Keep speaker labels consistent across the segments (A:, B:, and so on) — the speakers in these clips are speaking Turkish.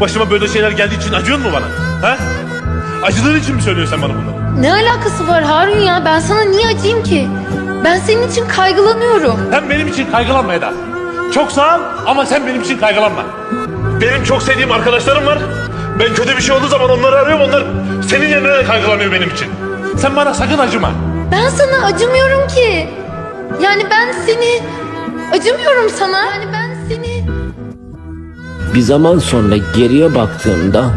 A: Başıma böyle şeyler geldiği için acıyor mu bana? Ha? Acıdığın için mi söylüyorsun sen bana bunları?
B: Ne alakası var Harun ya? Ben sana niye acıyım ki? Ben senin için kaygılanıyorum.
A: Sen benim için kaygılanma Eda. Çok sağ ol ama sen benim için kaygılanma. Benim çok sevdiğim arkadaşlarım var. Ben kötü bir şey olduğu zaman onları arıyorum. Onlar senin yerine de kaygılanıyor benim için. Sen bana sakın acıma.
B: Ben sana acımıyorum ki. Yani ben seni acımıyorum sana. Yani ben seni
C: Bir zaman sonra geriye baktığımda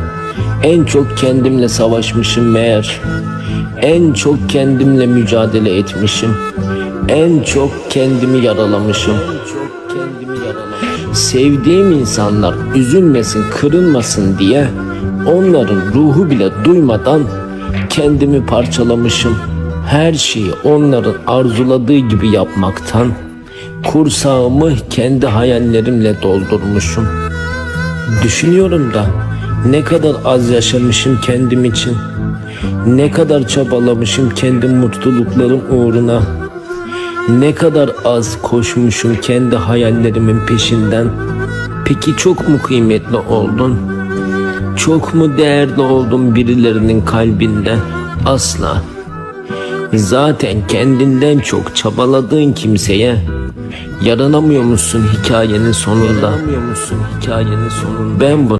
C: en çok kendimle savaşmışım meğer. En çok kendimle mücadele etmişim. En çok kendimi yaralamışım. Sevdiğim insanlar üzülmesin, kırılmasın diye onların ruhu bile duymadan kendimi parçalamışım. Her şeyi onların arzuladığı gibi yapmaktan kursağımı kendi hayallerimle doldurmuşum. Düşünüyorum da ne kadar az yaşamışım kendim için. Ne kadar çabalamışım kendi mutluluklarım uğruna. Ne kadar az koşmuşum kendi hayallerimin peşinden. Peki çok mu kıymetli oldun? Çok mu değerli oldun birilerinin kalbinde? Asla. Zaten kendinden çok çabaladığın kimseye yaranamıyor musun hikayenin sonunda? Yaranamıyor musun hikayenin sonunda? Ben bu